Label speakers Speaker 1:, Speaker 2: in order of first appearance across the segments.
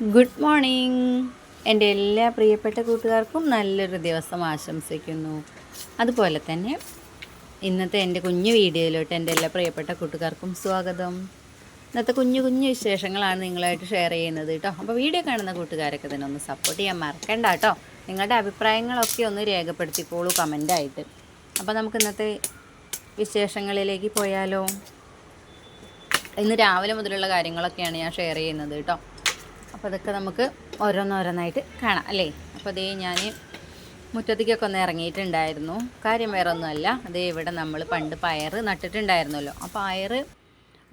Speaker 1: Good morning. എന്റെ എല്ലാ പ്രിയപ്പെട്ട കൂട്ടുകാർക്കും നല്ലൊരു ദിവസം ആശംസിക്കുന്നു. അതുപോലെ തന്നെ ഇന്നത്തെ എന്റെ കുഞ്ഞു വീഡിയോയിലോട്ട് എന്റെ എല്ലാ പ്രിയപ്പെട്ട കൂട്ടുകാർക്കും സ്വാഗതം. ഇന്നത്തെ കുഞ്ഞു കുഞ്ഞു വിശേഷങ്ങളാണ് നിങ്ങളായിട്ട് ഷെയർ ചെയ്യുന്നത് കേട്ടോ. അപ്പോൾ വീഡിയോ കാണുന്ന കൂട്ടുകാരൊക്കെ തന്നെ ഒന്ന് സപ്പോർട്ട് ചെയ്യാൻ മറക്കണ്ട കേട്ടോ. നിങ്ങളുടെ അഭിപ്രായങ്ങളൊക്കെ ഒന്ന് രേഖപ്പെടുത്തിക്കോളൂ കമന്റായിട്ട് അപ്പോൾ നമുക്ക് ഇന്നത്തെ വിശേഷങ്ങളിലേക്ക് പോയാലോ. ഇന്ന് രാവിലെ മുതലുള്ള കാര്യങ്ങളൊക്കെയാണ് ഞാൻ ഷെയർ ചെയ്യുന്നത് കേട്ടോ. അപ്പോൾ അതൊക്കെ നമുക്ക് ഓരോന്നോരോന്നായിട്ട് കാണാം അല്ലേ? അപ്പോൾ അതേ ഞാൻ മുറ്റത്തേക്കൊക്കെ ഒന്ന് ഇറങ്ങിയിട്ടുണ്ടായിരുന്നു. കാര്യം വേറെ ഒന്നുമല്ല അതേ ഇവിടെ നമ്മൾ പണ്ട് പയർ നട്ടിട്ടുണ്ടായിരുന്നല്ലോ. ആ പയർ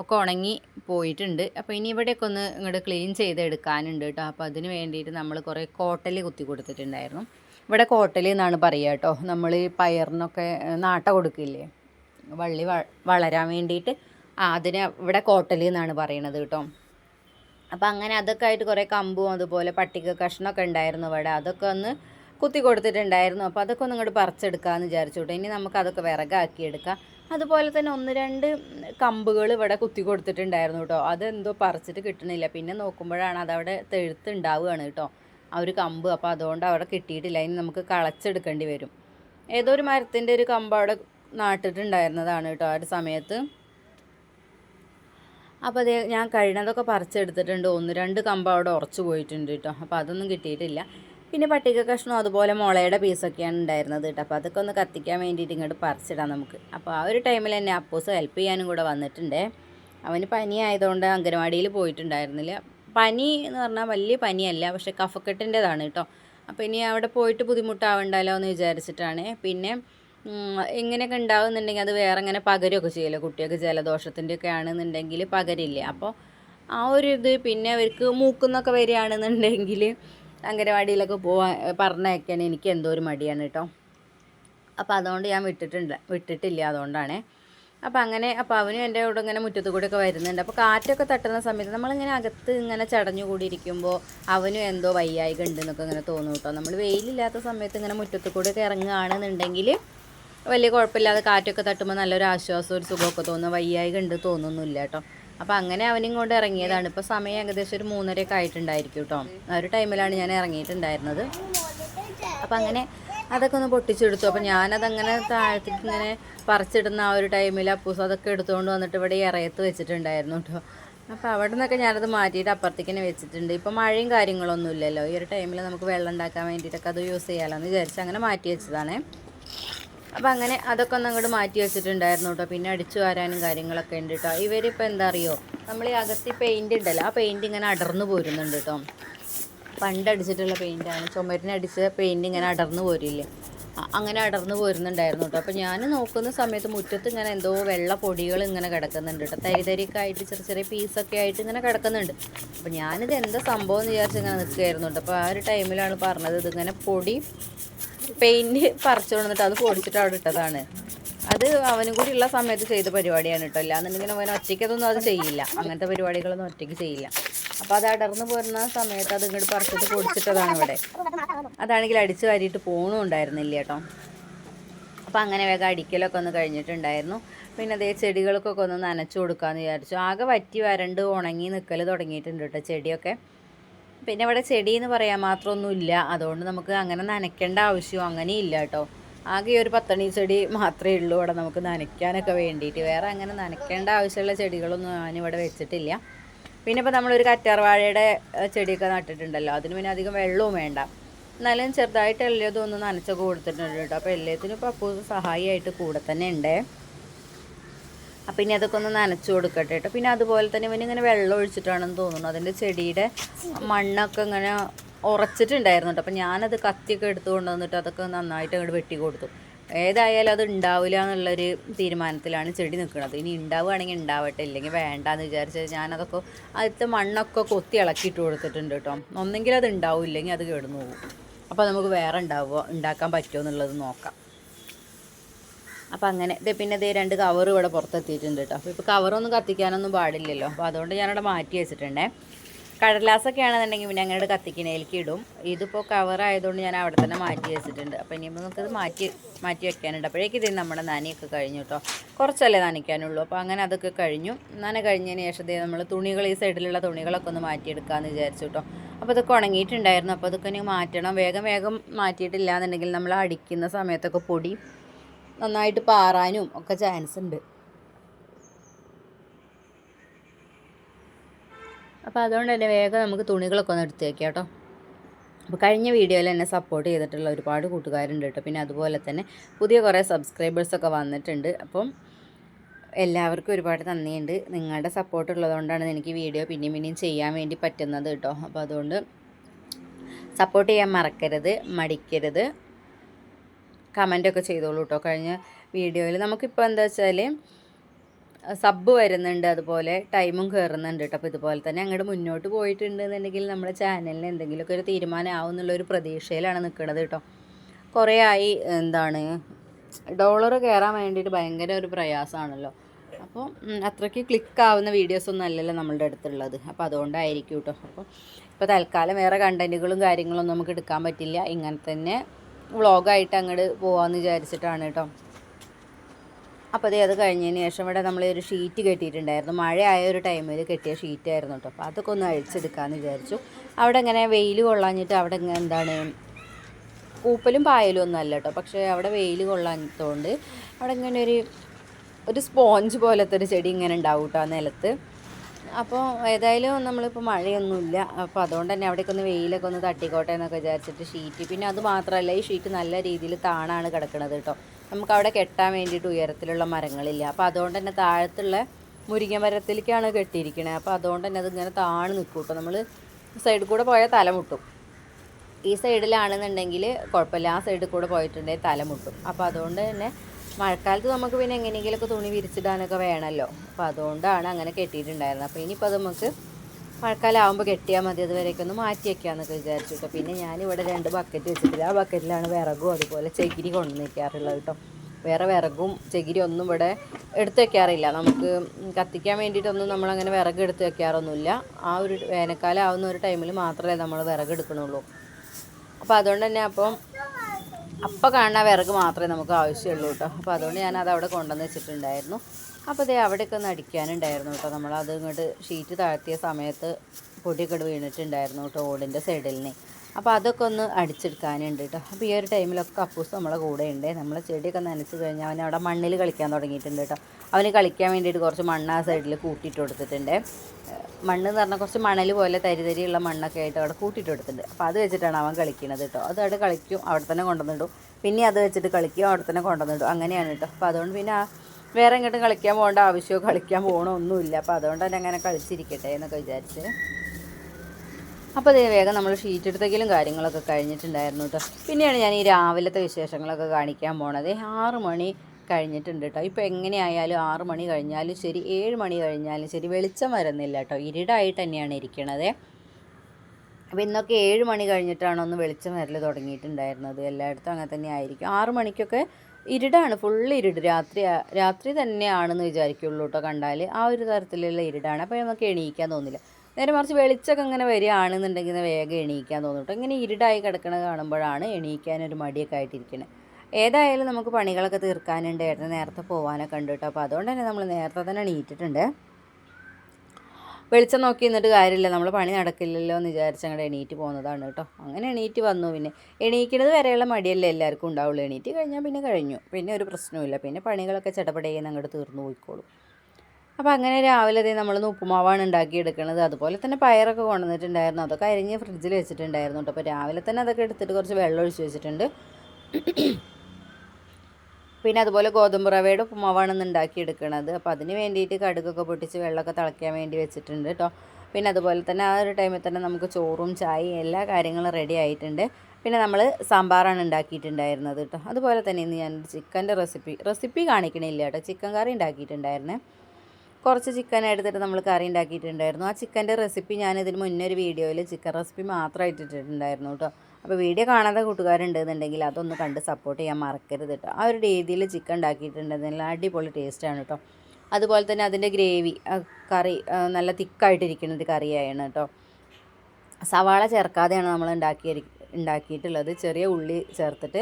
Speaker 1: ഒക്കെ ഉണങ്ങി പോയിട്ടുണ്ട്. അപ്പോൾ ഇനി ഇവിടെയൊക്കെ ഒന്ന് ഇങ്ങോട്ട് ക്ലീൻ ചെയ്തെടുക്കാനുണ്ട് കേട്ടോ. അപ്പോൾ അതിന് വേണ്ടിയിട്ട് നമ്മൾ കുറേ കോട്ടൽ കുത്തി കൊടുത്തിട്ടുണ്ടായിരുന്നു. ഇവിടെ കോട്ടൽ എന്നാണ് പറയുക കേട്ടോ. നമ്മൾ ഈ പയറിനൊക്കെ നാട്ട കൊടുക്കില്ലേ? വള്ളി വളരാൻ വേണ്ടിയിട്ട്. ആ അതിന് ഇവിടെ കോട്ടൽ എന്നാണ് പറയണത് കേട്ടോ. അപ്പം അങ്ങനെ അതൊക്കെ ആയിട്ട് കുറേ കമ്പും അതുപോലെ പട്ടിക കഷ്ണമൊക്കെ ഉണ്ടായിരുന്നു ഇവിടെ. അതൊക്കെ ഒന്ന് കുത്തി കൊടുത്തിട്ടുണ്ടായിരുന്നു. അപ്പോൾ അതൊക്കെ ഒന്ന് ഇങ്ങോട്ട് പറിച്ചെടുക്കാമെന്ന് വിചാരിച്ചു കേട്ടോ ഇനി നമുക്ക് അതൊക്കെ വിറകാക്കി എടുക്കാം അതുപോലെ തന്നെ ഒന്ന് രണ്ട് കമ്പുകൾ ഇവിടെ കുത്തി കൊടുത്തിട്ടുണ്ടായിരുന്നു കേട്ടോ. അതെന്തോ പറിച്ചിട്ട് കിട്ടണില്ല. പിന്നെ നോക്കുമ്പോഴാണ് അതവിടെ തെഴുത്തുണ്ടാവുകയാണ് കേട്ടോ. ആ ഒരു കമ്പ്. അപ്പോൾ അതുകൊണ്ട് അവിടെ കിട്ടിയിട്ടില്ല. ഇനി നമുക്ക് കളച്ചെടുക്കേണ്ടി വരും. ഏതോ ഒരു മരത്തിന്റെ ഒരു കമ്പ് അവിടെ നാട്ടിട്ടുണ്ടായിരുന്നതാണ് കേട്ടോ ആ ഒരു സമയത്ത്. അപ്പോൾ അതേ ഞാൻ കഴിയുന്നതൊക്കെ പറിച്ചെടുത്തിട്ടുണ്ട്. ഒന്ന് രണ്ട് കമ്പ് അവിടെ ഉറച്ചു പോയിട്ടുണ്ട് കേട്ടോ അപ്പോൾ അതൊന്നും കിട്ടിയിട്ടില്ല. പിന്നെ പട്ടിക കഷ്ണം അതുപോലെ മുളയുടെ പീസൊക്കെയാണ് ഉണ്ടായിരുന്നത് കേട്ടോ അപ്പോൾ അതൊക്കെ ഒന്ന് കത്തിക്കാൻ വേണ്ടിയിട്ട് ഇങ്ങോട്ട് പറിച്ചിടാം നമുക്ക്. അപ്പോൾ ആ ഒരു ടൈമിൽ തന്നെ അപ്പോസ് ഹെൽപ്പ് ചെയ്യാനും കൂടെ വന്നിട്ടുണ്ട്. അവന് പനി ആയതുകൊണ്ട് അംഗനവാടിയിൽ പോയിട്ടുണ്ടായിരുന്നില്ല. പനി എന്ന് പറഞ്ഞാൽ വലിയ പനിയല്ല പക്ഷെ കഫക്കെട്ടിന്റെതാണ് കേട്ടോ അപ്പോൾ ഇനി അവിടെ പോയിട്ട് ബുദ്ധിമുട്ടാവണ്ടല്ലോ എന്ന് വിചാരിച്ചിട്ടാണ്. പിന്നെ ഇങ്ങനെയൊക്കെ ഉണ്ടാവുന്നുണ്ടെങ്കിൽ അത് വേറെ ഇങ്ങനെ പകരുമൊക്കെ ചെയ്യില്ല? കുട്ടികൾക്ക് ജലദോഷത്തിന്റെ ഒക്കെ ആണെന്നുണ്ടെങ്കിൽ പകരില്ല? അപ്പോൾ ആ ഒരു ഇത് പിന്നെ അവർക്ക് മൂക്കുന്നൊക്കെ വരികയാണെന്നുണ്ടെങ്കിൽ അംഗനവാടിയിലൊക്കെ പോവാൻ പറഞ്ഞയക്കാൻ എനിക്ക് എന്തോ ഒരു മടിയാണ് കേട്ടോ. അപ്പോൾ അതുകൊണ്ട് ഞാൻ വിട്ടിട്ടുണ്ട് വിട്ടിട്ടില്ല അതുകൊണ്ടാണ്. അപ്പോൾ അങ്ങനെ അപ്പോൾ അവനും എന്റെ കൂടെ ഇങ്ങനെ മുറ്റത്ത് കൂടെ ഒക്കെ വരുന്നുണ്ട്. അപ്പോൾ കാറ്റൊക്കെ തട്ടുന്ന സമയത്ത് നമ്മളിങ്ങനെ അകത്ത് ഇങ്ങനെ ചടഞ്ഞു കൂടിയിരിക്കുമ്പോൾ അവനും എന്തോ വയ്യായിക ഉണ്ടെന്നൊക്കെ ഇങ്ങനെ തോന്നും കേട്ടോ. നമ്മൾ വെയിലില്ലാത്ത സമയത്ത് ഇങ്ങനെ മുറ്റത്ത് കൂടെ ഒക്കെ ഇറങ്ങുകയാണെന്നുണ്ടെങ്കിൽ വലിയ കുഴപ്പമില്ലാതെ കാറ്റൊക്കെ തട്ടുമ്പോൾ നല്ലൊരു ആശ്വാസം ഒരു സുഖമൊക്കെ തോന്നുന്നു. വയ്യായിക ഉണ്ട് തോന്നുന്നില്ല കേട്ടോ. അപ്പോൾ അങ്ങനെ അവനും കൊണ്ട് ഇറങ്ങിയതാണ്. ഇപ്പോൾ സമയം ഏകദേശം ഒരു മൂന്നരയൊക്കെ ആയിട്ടുണ്ടായിരിക്കും കേട്ടോ. ആ ഒരു ടൈമിലാണ് ഞാൻ ഇറങ്ങിയിട്ടുണ്ടായിരുന്നത്. അപ്പോൾ അങ്ങനെ അതൊക്കെ ഒന്ന് പൊട്ടിച്ചെടുത്തു. അപ്പം ഞാനതങ്ങനെ താഴത്തേക്ക് ഇങ്ങനെ പറിച്ചിടുന്ന ആ ഒരു ടൈമിൽ അപ്പൂസ് അതൊക്കെ എടുത്തുകൊണ്ട് വന്നിട്ട് ഇവിടെ ഇറയത്ത് വെച്ചിട്ടുണ്ടായിരുന്നു കേട്ടോ. അപ്പോൾ അവിടെ നിന്നൊക്കെ ഞാനത് മാറ്റിയിട്ട് അപ്പുറത്തേക്ക് തന്നെ വെച്ചിട്ടുണ്ട്. ഇപ്പം മഴയും കാര്യങ്ങളൊന്നും ഇല്ലല്ലോ. ഈ ഒരു ടൈമിൽ നമുക്ക് വെള്ളം ഉണ്ടാക്കാൻ വേണ്ടിയിട്ടൊക്കെ അത് യൂസ് ചെയ്യാമല്ലോ എന്ന് വിചാരിച്ച് അങ്ങനെ മാറ്റി വെച്ചതാണേ. അപ്പം അങ്ങനെ അതൊക്കെ ഒന്ന് അങ്ങോട്ട് മാറ്റി വെച്ചിട്ടുണ്ടായിരുന്നു കേട്ടോ. പിന്നെ അടിച്ചു വരാനും കാര്യങ്ങളൊക്കെ ഉണ്ട് കേട്ടോ. ഇവരിപ്പോൾ എന്താ അറിയോ? നമ്മൾ ഈ അകത്ത് പെയിന്റ് ഉണ്ടല്ലോ ആ പെയിന്റ് ഇങ്ങനെ അടർന്നു പോരുന്നുണ്ട് കേട്ടോ. പണ്ട് അടിച്ചിട്ടുള്ള പെയിന്റാണ് ചുമരിനെ അടിച്ച പെയിന്റ് ഇങ്ങനെ അടർന്നു പോരില്ലേ? അങ്ങനെ അടർന്നു പോരുന്നുണ്ടായിരുന്നു കേട്ടോ. അപ്പോൾ ഞാൻ നോക്കുന്ന സമയത്ത് മുറ്റത്ത് ഇങ്ങനെ എന്തോ വെള്ള പൊടികൾ ഇങ്ങനെ കിടക്കുന്നുണ്ട് കേട്ടോ. തരി തരിയൊക്കെ ആയിട്ട് ചെറിയ ചെറിയ പീസൊക്കെ ആയിട്ട് ഇങ്ങനെ കിടക്കുന്നുണ്ട്. അപ്പോൾ ഞാനിത് എന്താ സംഭവം എന്ന് വിചാരിച്ച് ഇങ്ങനെ നിൽക്കുകയായിരുന്നു കേട്ടോ. അപ്പോൾ ആ ഒരു ടൈമിലാണ് പറഞ്ഞത് ഇതിങ്ങനെ പൊടി പെയിന്റ് പറിച്ചു കൊണ്ടിട്ട് അത് പൊടിച്ചിട്ട് അവിടെ ഇട്ടതാണ്. അത് അവനും കൂടി ഉള്ള സമയത്ത് ചെയ്ത പരിപാടിയാണ് കേട്ടോ. അല്ലാന്നുണ്ടെങ്കിൽ അവൻ ഒറ്റയ്ക്ക് അതൊന്നും അത് ചെയ്യില്ല. അങ്ങനത്തെ പരിപാടികളൊന്നും ഒറ്റയ്ക്ക് ചെയ്യില്ല. അപ്പോൾ അത് അടർന്നു പോരുന്ന സമയത്ത് അത് ഇങ്ങോട്ട് പറിച്ചിട്ട് പൊടിച്ചിട്ടതാണ് ഇവിടെ. അതാണെങ്കിൽ അടിച്ചു വാരിയിട്ട് പോണും ഉണ്ടായിരുന്നില്ല കേട്ടോ. അപ്പോൾ അങ്ങനെ വേഗം അടിക്കലൊക്കെ ഒന്ന് കഴിഞ്ഞിട്ടുണ്ടായിരുന്നു. പിന്നെ അതേ ചെടികൾക്കൊക്കെ ഒന്ന് നനച്ചു കൊടുക്കാമെന്ന് വിചാരിച്ചു. ആകെ വറ്റി വരണ്ട് ഉണങ്ങി നിൽക്കൽ തുടങ്ങിയിട്ടുണ്ട് കേട്ടോ ചെടിയൊക്കെ. പിന്നെ ഇവിടെ ചെടി എന്ന് പറയാൻ മാത്രമൊന്നുമില്ല അതുകൊണ്ട് നമുക്ക് അങ്ങനെ നനയ്ക്കേണ്ട ആവശ്യം അങ്ങനെയില്ല കേട്ടോ. ആകെ ഒരു പത്തണി ചെടി മാത്രമേ ഉള്ളൂ ഇവിടെ നമുക്ക് നനയ്ക്കാനൊക്കെ വേണ്ടിയിട്ട്. വേറെ അങ്ങനെ നനയ്ക്കേണ്ട ആവശ്യമുള്ള ചെടികളൊന്നും ഞാനിവിടെ വെച്ചിട്ടില്ല. പിന്നെ ഇപ്പോൾ നമ്മളൊരു കറ്റാർവാഴയുടെ ചെടിയൊക്കെ നട്ടിട്ടുണ്ടല്ലോ. അതിന് പിന്നെ അധികം വെള്ളവും വേണ്ട. എന്നാലും ചെറുതായിട്ട് എല്ലാതും ഒന്ന് നനച്ചൊക്കെ കൊടുത്തിട്ടുണ്ട് കേട്ടോ. അപ്പോൾ എല്ലാത്തിനും ഇപ്പോൾ അപ്പൂസ് സഹായിയായിട്ട് കൂടെ തന്നെ ഉണ്ടേ. അപ്പം ഇനി അതൊക്കെ ഒന്ന് നനച്ചു കൊടുക്കട്ടെ കേട്ടോ പിന്നെ അതുപോലെ തന്നെ ഇവനിങ്ങനെ വെള്ളം ഒഴിച്ചിട്ടാണെന്ന് തോന്നുന്നു. അതിന്റെ ചെടിയുടെ മണ്ണൊക്കെ ഇങ്ങനെ ഉറച്ചിട്ടുണ്ടായിരുന്നു കേട്ടോ അപ്പം ഞാനത് കത്തിയൊക്കെ എടുത്തു കൊണ്ടുവന്നിട്ട് അതൊക്കെ നന്നായിട്ട് അങ്ങോട്ട് വെട്ടി കൊടുത്തു. ഏതായാലും അത് ഉണ്ടാവില്ല എന്നുള്ളൊരു തീരുമാനത്തിലാണ് ചെടി നിൽക്കുന്നത് ഇനി ഉണ്ടാവുകയാണെങ്കിൽ ഉണ്ടാവട്ടെ ഇല്ലെങ്കിൽ വേണ്ടാന്ന് വിചാരിച്ച് ഞാനതൊക്കെ ആദ്യത്തെ മണ്ണൊക്കെ കൊത്തി ഇളക്കിയിട്ട് കൊടുത്തിട്ടുണ്ട് കേട്ടോ ഒന്നെങ്കിൽ അത് ഉണ്ടാവും ഇല്ലെങ്കിൽ അത് കേടുന്നു പോകും. അപ്പോൾ നമുക്ക് വേറെ ഉണ്ടാവുക ഉണ്ടാക്കാൻ പറ്റുമോ എന്നുള്ളത് നോക്കാം. അപ്പോൾ അങ്ങനെ ദേ പിന്നെ ഇതേ രണ്ട് കവർ ഇവിടെ പുറത്തെത്തിയിട്ടുണ്ട് കേട്ടോ അപ്പോൾ ഇപ്പോൾ കവറൊന്നും കത്തിക്കാനൊന്നും പാടില്ലല്ലോ. അപ്പോൾ അതുകൊണ്ട് ഞാനവിടെ മാറ്റി വെച്ചിട്ടുണ്ടേ. കടലാസൊക്കെ ആണെന്നുണ്ടെങ്കിൽ പിന്നെ അങ്ങനെ കത്തിക്കണേലേക്ക് ഇടും. ഇതിപ്പോൾ കവറായതുകൊണ്ട് ഞാൻ അവിടെ തന്നെ മാറ്റി വെച്ചിട്ടുണ്ട്. അപ്പോൾ ഇനിയിപ്പോൾ നമുക്കത് മാറ്റി മാറ്റി വെക്കാനുണ്ട്. അപ്പോഴേക്കും ഇത് നമ്മുടെ നനയൊക്കെ കഴിഞ്ഞു കേട്ടോ കുറച്ചല്ലേ നനയ്ക്കാനുള്ളൂ. അപ്പോൾ അങ്ങനെ അതൊക്കെ കഴിഞ്ഞു. നന കഴിഞ്ഞതിന് ശേഷം നമ്മൾ തുണികൾ ഈ സൈഡിലുള്ള തുണികളൊക്കെ ഒന്ന് മാറ്റിയെടുക്കാമെന്ന് വിചാരിച്ചു കേട്ടോ അപ്പോൾ ഇതൊക്കെ ഉണങ്ങിയിട്ടുണ്ടായിരുന്നു. അപ്പോൾ അതൊക്കെ ഇനി മാറ്റണം. വേഗം വേഗം മാറ്റിയിട്ടില്ല എന്നുണ്ടെങ്കിൽ നമ്മൾ അടിക്കുന്ന സമയത്തൊക്കെ പൊടി നന്നായിട്ട് പാറാനും ഒക്കെ ചാൻസ് ഉണ്ട്. അപ്പോൾ അതുകൊണ്ട് തന്നെ വേഗം നമുക്ക് തുണികളൊക്കെ ഒന്ന് എടുത്ത് വയ്ക്കാം കേട്ടോ. അപ്പോൾ കഴിഞ്ഞ വീഡിയോയിൽ എന്നെ സപ്പോർട്ട് ചെയ്തിട്ടുള്ള ഒരുപാട് കൂട്ടുകാരുണ്ട് കേട്ടോ. പിന്നെ അതുപോലെ തന്നെ പുതിയ കുറേ സബ്സ്ക്രൈബേഴ്സൊക്കെ വന്നിട്ടുണ്ട്. അപ്പം എല്ലാവർക്കും ഒരുപാട് നന്ദിയുണ്ട്. നിങ്ങളുടെ സപ്പോർട്ട് ഉള്ളതുകൊണ്ടാണ് എനിക്ക് വീഡിയോ പിന്നെയും പിന്നെയും ചെയ്യാൻ വേണ്ടി പറ്റുന്നത് കേട്ടോ. അപ്പോൾ അതുകൊണ്ട് സപ്പോർട്ട് ചെയ്യാൻ മറക്കരുത് മടിക്കരുത്. കമന്റൊക്കെ ചെയ്തോളൂ കേട്ടോ കഴിഞ്ഞ വീഡിയോയിൽ നമുക്കിപ്പോൾ എന്താ വെച്ചാൽ സബ് വരുന്നുണ്ട് അതുപോലെ ടൈമും കയറുന്നുണ്ട് കേട്ടോ അപ്പോൾ ഇതുപോലെ തന്നെ അങ്ങോട്ട് മുന്നോട്ട് പോയിട്ടുണ്ട് എന്നുണ്ടെങ്കിൽ നമ്മുടെ ചാനലിന് എന്തെങ്കിലുമൊക്കെ ഒരു തീരുമാനമാവും എന്നുള്ളൊരു പ്രതീക്ഷയിലാണ് നിൽക്കുന്നത് കേട്ടോ കുറേ ആയി എന്താണ് ഡോളർ കയറാൻ വേണ്ടിയിട്ട് ഭയങ്കര ഒരു പ്രയാസമാണല്ലോ. അപ്പോൾ അത്രയ്ക്ക് ക്ലിക്ക് ആവുന്ന വീഡിയോസ് അല്ലല്ലോ നമ്മളുടെ അടുത്തുള്ളത്. അപ്പോൾ അതുകൊണ്ടായിരിക്കും കേട്ടോ അപ്പോൾ ഇപ്പോൾ തൽക്കാലം വേറെ കണ്ടന്റുകളും കാര്യങ്ങളൊന്നും നമുക്ക് എടുക്കാൻ പറ്റില്ല. ഇങ്ങനെ തന്നെ വ്ളോഗായിട്ട് അങ്ങോട്ട് പോകാമെന്ന് വിചാരിച്ചിട്ടാണ് കേട്ടോ. അപ്പോൾ അതേ അത് കഴിഞ്ഞതിന് ശേഷം ഇവിടെ നമ്മൾ ഒരു ഷീറ്റ് കെട്ടിയിട്ടുണ്ടായിരുന്നു. മഴയായ ഒരു ടൈമിൽ കെട്ടിയ ഷീറ്റായിരുന്നു കേട്ടോ. അപ്പോൾ അതൊക്കെ ഒന്ന് അഴിച്ചെടുക്കാമെന്ന് വിചാരിച്ചു. അവിടെ ഇങ്ങനെ വെയിൽ കൊള്ളാഞ്ഞിട്ട് അവിടെ എന്താണ് പൂപ്പലും പായലും ഒന്നും അല്ല കേട്ടോ. പക്ഷേ അവിടെ വെയിൽ കൊള്ളാത്തതുകൊണ്ട് അവിടെ ഇങ്ങനെ ഒരു ഒരു സ്പോഞ്ച് പോലത്തെ ഒരു ചെടി ഇങ്ങനെ ഉണ്ടാവും കേട്ടോ ആ നിലത്ത്. അപ്പോൾ ഏതായാലും നമ്മളിപ്പോൾ മഴയൊന്നുമില്ല. അപ്പോൾ അതുകൊണ്ട് തന്നെ അവിടേക്ക് ഒന്ന് വെയിലൊക്കെ ഒന്ന് തട്ടിക്കോട്ടെ എന്നൊക്കെ വിചാരിച്ചിട്ട് ഷീറ്റ് പിന്നെ അത് മാത്രമല്ല ഈ ഷീറ്റ് നല്ല രീതിയിൽ താണാണ് കിടക്കുന്നത് കേട്ടോ. നമുക്ക് അവിടെ കെട്ടാൻ വേണ്ടിയിട്ട് ഉയരത്തിലുള്ള മരങ്ങളില്ല. അപ്പോൾ അതുകൊണ്ട് തന്നെ താഴത്തുള്ള മുരിങ്ങ മരത്തിലേക്കാണ് കെട്ടിയിരിക്കണത് അപ്പോൾ അതുകൊണ്ട് തന്നെ അത് ഇങ്ങനെ താഴ് നിൽക്കും കേട്ടോ. നമ്മൾ സൈഡിൽ കൂടെ പോയാൽ തല മുട്ടും. ഈ സൈഡിലാണെന്നുണ്ടെങ്കിൽ കുഴപ്പമില്ല. ആ സൈഡിൽ കൂടെ പോയിട്ടുണ്ടെങ്കിൽ തല മുട്ടും. അപ്പോൾ അതുകൊണ്ട് തന്നെ മഴക്കാലത്ത് നമുക്ക് പിന്നെ എങ്ങനെയെങ്കിലുമൊക്കെ തുണി വിരിച്ചിടാനൊക്കെ വേണമല്ലോ അപ്പോൾ അതുകൊണ്ടാണ് അങ്ങനെ കെട്ടിയിട്ടുണ്ടായിരുന്നത്. അപ്പോൾ ഇനിയിപ്പോൾ അത് നമുക്ക് മഴക്കാലം ആകുമ്പോൾ കെട്ടിയാൽ മതി. അതുവരെയൊക്കെ ഒന്ന് മാറ്റി വയ്ക്കാമെന്നൊക്കെ വിചാരിച്ചു കേട്ടോ. പിന്നെ ഞാനിവിടെ രണ്ട് ബക്കറ്റ് വെച്ചിട്ടില്ല. ആ ബക്കറ്റിലാണ് വിറകും അതുപോലെ ചകിരി കൊണ്ടു നിൽക്കാറുള്ളത് കേട്ടോ. വേറെ വിറകും ചകിരി ഒന്നും ഇവിടെ എടുത്ത് വെക്കാറില്ല നമുക്ക് കത്തിക്കാൻ വേണ്ടിയിട്ടൊന്നും നമ്മളങ്ങനെ വിറക് എടുത്ത് വെക്കാറൊന്നുമില്ല ആ ഒരു വേനൽക്കാലം ആവുന്ന ഒരു ടൈമിൽ മാത്രമേ നമ്മൾ വിറക് എടുക്കണുള്ളൂ. അപ്പോൾ അതുകൊണ്ട് തന്നെ അപ്പം അപ്പം കാണുന്ന വിറക് മാത്രമേ നമുക്ക് ആവശ്യമുള്ളൂ കേട്ടോ. അപ്പോൾ അതുകൊണ്ട് ഞാൻ അത് അവിടെ കൊണ്ടുവന്ന് വെച്ചിട്ടുണ്ടായിരുന്നു. അപ്പോൾ ഇതേ അവിടെയൊക്കെ ഒന്ന് അടിക്കാനുണ്ടായിരുന്നു കേട്ടോ. നമ്മളത് ഇങ്ങോട്ട് ഷീറ്റ് താഴ്ത്തിയ സമയത്ത് പൊടിയൊക്കെ വീണിട്ടുണ്ടായിരുന്നു കേട്ടോ ഓടിന്റെ സൈഡിലിനെ അപ്പോൾ അതൊക്കെ ഒന്ന് അടിച്ചെടുക്കാനുണ്ട് കേട്ടോ. അപ്പോൾ ഈ ഒരു ടൈമിലൊക്കെ കപ്പൂസ് നമ്മളെ കൂടെ ഉണ്ട് നമ്മളെ ചെടിയൊക്കെ നനച്ച് കഴിഞ്ഞാൽ അവൻ അവിടെ മണ്ണിൽ കളിക്കാൻ തുടങ്ങിയിട്ടുണ്ട് കേട്ടോ. അവന് കളിക്കാൻ വേണ്ടിയിട്ട് കുറച്ച് മണ്ണ് ആ സൈഡിൽ കൂട്ടിയിട്ട് കൊടുത്തിട്ടുണ്ട്. മണ്ണ് എന്ന് പറഞ്ഞാൽ കുറച്ച് മണൽ പോലെ തരി തരിയുള്ള മണ്ണൊക്കെ ആയിട്ട് അവിടെ കൂട്ടിയിട്ട് കൊടുത്തിട്ടുണ്ട്. അപ്പോൾ അത് വെച്ചിട്ടാണ് അവൻ കളിക്കുന്നത് കേട്ടോ അത് അവിടെ കളിക്കും അവിടെ തന്നെ കൊണ്ടുവന്നിടും. പിന്നെ അത് വെച്ചിട്ട് കളിക്കും അവിടെ തന്നെ കൊണ്ടുവന്നിടും. അങ്ങനെയാണ് കേട്ടോ അപ്പോൾ അതുകൊണ്ട് പിന്നെ വേറെ എങ്ങോട്ടും കളിക്കാൻ പോകേണ്ട ആവശ്യമോ കളിക്കാൻ പോകണോ ഒന്നുമില്ല. അപ്പോൾ അതുകൊണ്ട് തന്നെ അങ്ങനെ കളിച്ചിരിക്കട്ടെ എന്നൊക്കെ വിചാരിച്ച്. അപ്പോൾ അതേ വേഗം നമ്മൾ ഷീറ്റ് എടുത്തെങ്കിലും കാര്യങ്ങളൊക്കെ കഴിഞ്ഞിട്ടുണ്ടായിരുന്നു കേട്ടോ പിന്നെയാണ് ഞാൻ ഈ രാവിലത്തെ വിശേഷങ്ങളൊക്കെ കാണിക്കാൻ പോണത്. ആറ് മണി കഴിഞ്ഞിട്ടുണ്ട് കേട്ടോ ഇപ്പോൾ എങ്ങനെയായാലും ആറ് മണി കഴിഞ്ഞാലും ശരി ഏഴ് മണി കഴിഞ്ഞാലും ശരി വെളിച്ചം വരുന്നില്ല കേട്ടോ ഇരുടായിട്ട് തന്നെയാണ് ഇരിക്കണത്. അപ്പോൾ ഇന്നൊക്കെ ഏഴ് മണി കഴിഞ്ഞിട്ടാണ് ഒന്ന് വെളിച്ചം വരൽ തുടങ്ങിയിട്ടുണ്ടായിരുന്നത്. എല്ലായിടത്തും അങ്ങനെ തന്നെ ആയിരിക്കും. ആറ് മണിക്കൊക്കെ ഇരുടാണ് ഫുൾ ഇരുട്. രാത്രി രാത്രി തന്നെയാണെന്ന് വിചാരിക്കുള്ളൂ കേട്ടോ കണ്ടാൽ ആ ഒരു തരത്തിലുള്ള ഇരുടാണ്. അപ്പോൾ നമുക്ക് എണീക്കാൻ തോന്നില്ല. നേരെ മറിച്ച് വെളിച്ചമൊക്കെ ഇങ്ങനെ വരികയാണെന്നുണ്ടെങ്കിൽ വേഗം എണീക്കാൻ തോന്നും കേട്ടോ ഇങ്ങനെ ഇരുടായി കിടക്കണത് കാണുമ്പോഴാണ് എണീക്കാനൊരു മടിയൊക്കെ ആയിട്ടിരിക്കുന്നത് ഏതായാലും നമുക്ക് പണികളൊക്കെ തീർക്കാനുണ്ട്. ഏട്ടന് നേരത്തെ പോകാനൊക്കെ ഉണ്ട് കേട്ടോ. അപ്പോൾ അതുകൊണ്ട് തന്നെ നമ്മൾ നേരത്തെ തന്നെ എണീറ്റിട്ടുണ്ട്. വെളിച്ചം നോക്കി നിന്നിട്ട് കാര്യമില്ല. നമ്മൾ പണി നടക്കില്ലല്ലോ എന്ന് വിചാരിച്ച് അങ്ങോട്ട് എണീറ്റ് പോകുന്നതാണ് കേട്ടോ. അങ്ങനെ എണീറ്റ് വന്നു. പിന്നെ എണീക്കുന്നത് വരെയുള്ള മടിയല്ലേ എല്ലാവർക്കും ഉണ്ടാവുള്ളൂ. എണീറ്റ് കഴിഞ്ഞാൽ പിന്നെ കഴിഞ്ഞു. പിന്നെ ഒരു പ്രശ്നവുമില്ല. പിന്നെ പണികളൊക്കെ ചടപടയെന്ന് അങ്ങോട്ട് തീർന്നു പോയിക്കോളും. അപ്പോൾ അങ്ങനെ രാവിലെ അതേ നമ്മൾ ഉപ്പുമാവാണ് ഉണ്ടാക്കിയെടുക്കുന്നത് അതുപോലെ തന്നെ പയറൊക്കെ കൊണ്ടുവന്നിട്ടുണ്ടായിരുന്നു. അതൊക്കെ അരിഞ്ഞ് ഫ്രിഡ്ജിൽ വെച്ചിട്ടുണ്ടായിരുന്നു കേട്ടോ. അപ്പോൾ രാവിലെ തന്നെ അതൊക്കെ എടുത്തിട്ട് കുറച്ച് വെള്ളം ഒഴിച്ച് വെച്ചിട്ടുണ്ട്. പിന്നെ അതുപോലെ ഗോതമ്പ് റവയുടെ ഉപ്പുമാവാണ് ഇന്ന് ഉണ്ടാക്കിയെടുക്കണത്. അപ്പോൾ അതിന് വേണ്ടിയിട്ട് കടുകൊക്കെ പൊട്ടിച്ച് വെള്ളമൊക്കെ തിളയ്ക്കാൻ വേണ്ടി വെച്ചിട്ടുണ്ട് കേട്ടോ പിന്നെ അതുപോലെ തന്നെ ആ ഒരു ടൈമിൽ തന്നെ നമുക്ക് ചോറും ചായയും എല്ലാ കാര്യങ്ങളും റെഡി ആയിട്ടുണ്ട്. പിന്നെ നമ്മൾ സാമ്പാറാണ് ഉണ്ടാക്കിയിട്ടുണ്ടായിരുന്നത് കേട്ടോ അതുപോലെ തന്നെ ഇന്ന് ഞാൻ ചിക്കന്റെ റെസിപ്പി റെസിപ്പി കാണിക്കണില്ല കേട്ടോ ചിക്കൻ കറി ഉണ്ടാക്കിയിട്ടുണ്ടായിരുന്നേ. കുറച്ച് ചിക്കൻ എടുത്തിട്ട് നമ്മൾ കറി ഉണ്ടാക്കിയിട്ടുണ്ടായിരുന്നു. ആ ചിക്കന്റെ റെസിപ്പി ഞാൻ ഇതിന് മുന്നേ ഒരു വീഡിയോയിൽ ചിക്കൻ റെസിപ്പി മാത്രമായിട്ട് ഇട്ടിട്ടുണ്ടായിരുന്നു കേട്ടോ അപ്പോൾ വീഡിയോ കാണാത്ത കൂട്ടുകാരുണ്ടെന്നുണ്ടെങ്കിൽ അതൊന്ന് കണ്ട് സപ്പോർട്ട് ചെയ്യാൻ മറക്കരുത് കേട്ടോ ആ ഒരു രീതിയിൽ ചിക്കൻ ഉണ്ടാക്കിയിട്ടുണ്ടെങ്കിൽ അടിപൊളി ടേസ്റ്റാണ് കേട്ടോ അതുപോലെ തന്നെ അതിന്റെ ഗ്രേവി കറി നല്ല തിക്കായിട്ടിരിക്കുന്ന ഒരു കറിയാണ് കേട്ടോ സവാള ചേർക്കാതെയാണ് നമ്മൾ ഉണ്ടാക്കി ഉണ്ടാക്കിയിട്ടുള്ളത്. ചെറിയ ഉള്ളി ചേർത്തിട്ട്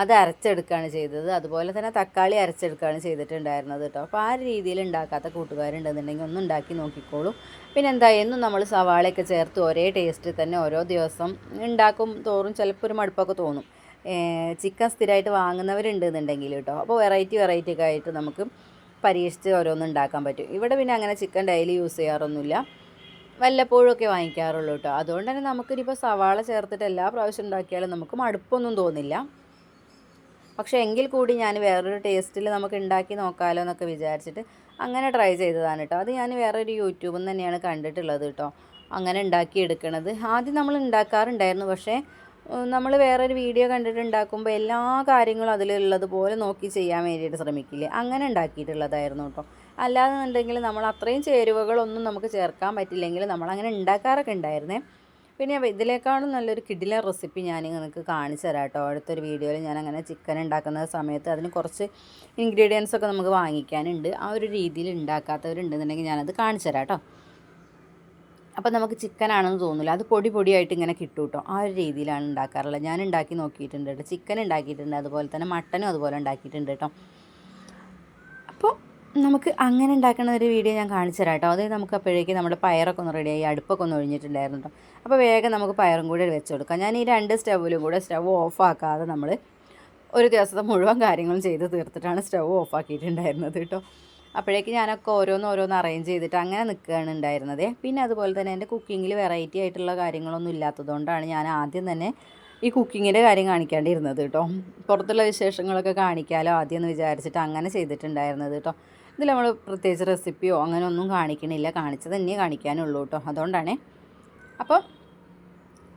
Speaker 1: അത് അരച്ചെടുക്കുകയാണ് ചെയ്തത്. അതുപോലെ തന്നെ തക്കാളി അരച്ചെടുക്കുകയാണ് ചെയ്തിട്ടുണ്ടായിരുന്നത് കേട്ടോ. അപ്പോൾ ആ രീതിയിൽ ഉണ്ടാക്കാത്ത കൂട്ടുകാരുണ്ടെന്നുണ്ടെങ്കിൽ ഒന്ന് ഉണ്ടാക്കി നോക്കിക്കോളൂ. പിന്നെ എന്താ എന്നും നമ്മൾ സവാളയൊക്കെ ചേർത്ത് ഒരേ ടേസ്റ്റിൽ തന്നെ ഓരോ ദിവസം ഉണ്ടാക്കും തോറും ചിലപ്പോൾ ഒരു മടുപ്പൊക്കെ തോന്നും. ചിക്കൻ സ്ഥിരമായിട്ട് വാങ്ങുന്നവരുണ്ടെന്നുണ്ടെങ്കിൽ കേട്ടോ. അപ്പോൾ വെറൈറ്റി വെറൈറ്റി ഒക്കെ ആയിട്ട് നമുക്ക് പരീക്ഷിച്ച് ഓരോന്നും ഉണ്ടാക്കാൻ പറ്റും. ഇവിടെ പിന്നെ അങ്ങനെ ചിക്കൻ ഡെയിലി യൂസ് ചെയ്യാറൊന്നുമില്ല. വല്ലപ്പോഴൊക്കെ വാങ്ങിക്കാറുള്ളൂ കേട്ടോ. അതുകൊണ്ട് തന്നെ നമുക്കിനിപ്പോൾ സവാള ചേർത്തിട്ട് എല്ലാ പ്രാവശ്യം ഉണ്ടാക്കിയാലും നമുക്ക് മടുപ്പൊന്നും തോന്നില്ല. പക്ഷേ എങ്കിൽ കൂടി ഞാൻ വേറൊരു ടേസ്റ്റിൽ നമുക്ക് ഉണ്ടാക്കി നോക്കാമല്ലോ എന്നൊക്കെ വിചാരിച്ചിട്ട് അങ്ങനെ ട്രൈ ചെയ്തതാണ് കേട്ടോ അത് ഞാൻ വേറൊരു യൂട്യൂബിൽ നിന്ന് തന്നെയാണ് കണ്ടിട്ടുള്ളത് കേട്ടോ അങ്ങനെ ഉണ്ടാക്കി എടുക്കണത്. ആദ്യം നമ്മൾ ഉണ്ടാക്കാറുണ്ടായിരുന്നു പക്ഷേ നമ്മൾ വേറൊരു വീഡിയോ കണ്ടിട്ട് ഉണ്ടാക്കുമ്പോൾ എല്ലാ കാര്യങ്ങളും അതിലുള്ളതുപോലെ നോക്കി ചെയ്യാൻ വേണ്ടിയിട്ട് ശ്രമിക്കില്ലേ? അങ്ങനെ ഉണ്ടാക്കിയിട്ടുള്ളതായിരുന്നു കേട്ടോ അല്ലാതെന്നുണ്ടെങ്കിൽ നമ്മൾ അത്രയും ചേരുവകളൊന്നും നമുക്ക് ചേർക്കാൻ പറ്റില്ലെങ്കിൽ നമ്മൾ അങ്ങനെ ഉണ്ടാക്കാറൊക്കെ ഉണ്ടായിരുന്നേ പിന്നെ ഇതിലേക്കാളും നല്ലൊരു കിടിലൻ റെസിപ്പി ഞാൻ നിങ്ങൾക്ക് കാണിച്ചു തരാം കേട്ടോ അടുത്തൊരു വീഡിയോയിൽ ഞാൻ അങ്ങനെ ചിക്കൻ ഉണ്ടാക്കുന്ന സമയത്ത് അതിന് കുറച്ച് ഇൻഗ്രീഡിയൻസ് ഒക്കെ നമുക്ക് വാങ്ങിക്കാനുണ്ട്. ആ ഒരു രീതിയിൽ ഉണ്ടാക്കാത്തവരുണ്ടെന്നുണ്ടെങ്കിൽ ഞാനത് കാണിച്ചു തരാം കേട്ടോ അപ്പോൾ നമുക്ക് ചിക്കനാണെന്ന് തോന്നില്ല അത് പൊടി പൊടിയായിട്ട് ഇങ്ങനെ കിട്ടും കേട്ടോ ആ ഒരു രീതിയിലാണ് ഉണ്ടാക്കാറുള്ളത്. ഞാൻ ഉണ്ടാക്കി നോക്കിയിട്ടുണ്ട് കേട്ടോ. ചിക്കൻ ഉണ്ടാക്കിയിട്ടുണ്ട്. അതുപോലെ തന്നെ മട്ടനും അതുപോലെ ഉണ്ടാക്കിയിട്ടുണ്ട് കേട്ടോ. നമുക്ക് അങ്ങനെ ഉണ്ടാക്കുന്ന ഒരു വീഡിയോ ഞാൻ കാണിച്ചു തരാം കേട്ടോ അതായത് നമുക്ക് അപ്പോഴേക്ക് നമ്മുടെ പയറൊക്കെ ഒന്ന് റെഡിയായി അടുപ്പൊക്കെ ഒന്ന് ഒഴിഞ്ഞിട്ടുണ്ടായിരുന്നു കേട്ടോ അപ്പോൾ വേഗം നമുക്ക് പയറും കൂടി വെച്ച് കൊടുക്കാം. ഞാൻ ഈ രണ്ട് സ്റ്റൗവിലും കൂടെ സ്റ്റവ് ഓഫാക്കാതെ നമ്മൾ ഒരു ദിവസത്തെ മുഴുവൻ കാര്യങ്ങളും ചെയ്ത് തീർത്തിട്ടാണ് സ്റ്റവ് ഓഫാക്കിയിട്ടുണ്ടായിരുന്നത് കേട്ടോ അപ്പോഴേക്ക് ഞാനൊക്കെ ഓരോന്ന് ഓരോന്ന് അറേഞ്ച് ചെയ്തിട്ട് അങ്ങനെ നിൽക്കുകയാണ് ഉണ്ടായിരുന്നത്. പിന്നെ അതുപോലെ തന്നെ എന്റെ കുക്കിങ്ങിൽ വെറൈറ്റി ആയിട്ടുള്ള കാര്യങ്ങളൊന്നും ഇല്ലാത്തതുകൊണ്ടാണ് ഞാൻ ആദ്യം തന്നെ ഈ കുക്കിങ്ങിന്റെ കാര്യം കാണിക്കാണ്ടിരുന്നത് കേട്ടോ പുറത്തുള്ള വിശേഷങ്ങളൊക്കെ കാണിക്കാമല്ലോ ആദ്യം എന്ന് വിചാരിച്ചിട്ട് അങ്ങനെ ചെയ്തിട്ടുണ്ടായിരുന്നത് കേട്ടോ ഇതിൽ നമ്മൾ പ്രത്യേകിച്ച് റെസിപ്പിയോ അങ്ങനെ ഒന്നും കാണിക്കണില്ല. കാണിച്ചത് തന്നെ കാണിക്കാനുള്ളൂ കേട്ടോ. അതുകൊണ്ടാണ്. അപ്പോൾ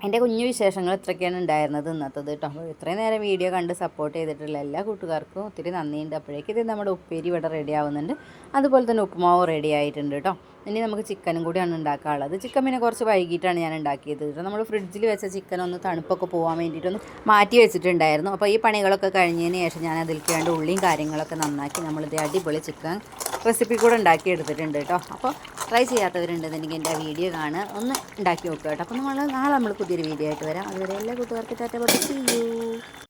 Speaker 1: എന്റെ കുഞ്ഞു വിശേഷങ്ങൾ ഇത്രയൊക്കെയാണ് ഉണ്ടായിരുന്നത് ഇന്നത്തത് കേട്ടോ. അപ്പോൾ ഇത്രയും നേരം വീഡിയോ കണ്ട് സപ്പോർട്ട് ചെയ്തിട്ടുള്ള എല്ലാ കൂട്ടുകാർക്കും ഒത്തിരി നന്ദിയുണ്ട്. അപ്പോഴേക്കും ഇത് നമ്മുടെ ഉപ്പേരി ഇവിടെ റെഡി ആവുന്നുണ്ട്. അതുപോലെ തന്നെ ഉപ്പുമാവ് റെഡി ആയിട്ടുണ്ട് കേട്ടോ. ഇനി നമുക്ക് ചിക്കനും കൂടിയാണ് ഉണ്ടാക്കാനുള്ളത്. ചിക്കൻ പിന്നെ കുറച്ച് വൈകിട്ടാണ് ഞാൻ ഉണ്ടാക്കിയത് നമ്മൾ ഫ്രിഡ്ജിൽ വെച്ച ചിക്കൻ ഒന്ന് തണുപ്പൊക്കെ പോകാൻ വേണ്ടിയിട്ടൊന്ന് മാറ്റി വെച്ചിട്ടുണ്ടായിരുന്നു. അപ്പോൾ ഈ പണികളൊക്കെ കഴിഞ്ഞതിന് ശേഷം ഞാൻ അതിലേക്ക് വേണ്ട ഉള്ളിയും കാര്യങ്ങളൊക്കെ നന്നാക്കി നമ്മളിത് അടിപൊളി ചിക്കൻ റെസിപ്പി കൂടെ ഉണ്ടാക്കി എടുത്തിട്ടുണ്ട് കേട്ടോ. അപ്പോൾ ട്രൈ ചെയ്യാത്തവരുണ്ടെന്നുണ്ടെങ്കിൽ എന്റെ വീഡിയോ കാണുക. ഒന്ന് ഉണ്ടാക്കി നോക്കുക കേട്ടോ. അപ്പോൾ നമ്മൾ നാളെ നമ്മൾ പുതിയൊരു വീഡിയോ ആയിട്ട് വരാം. അതുവരെ എല്ലാ കൂട്ടുകാർക്ക് ടാറ്റ പറഞ്ഞു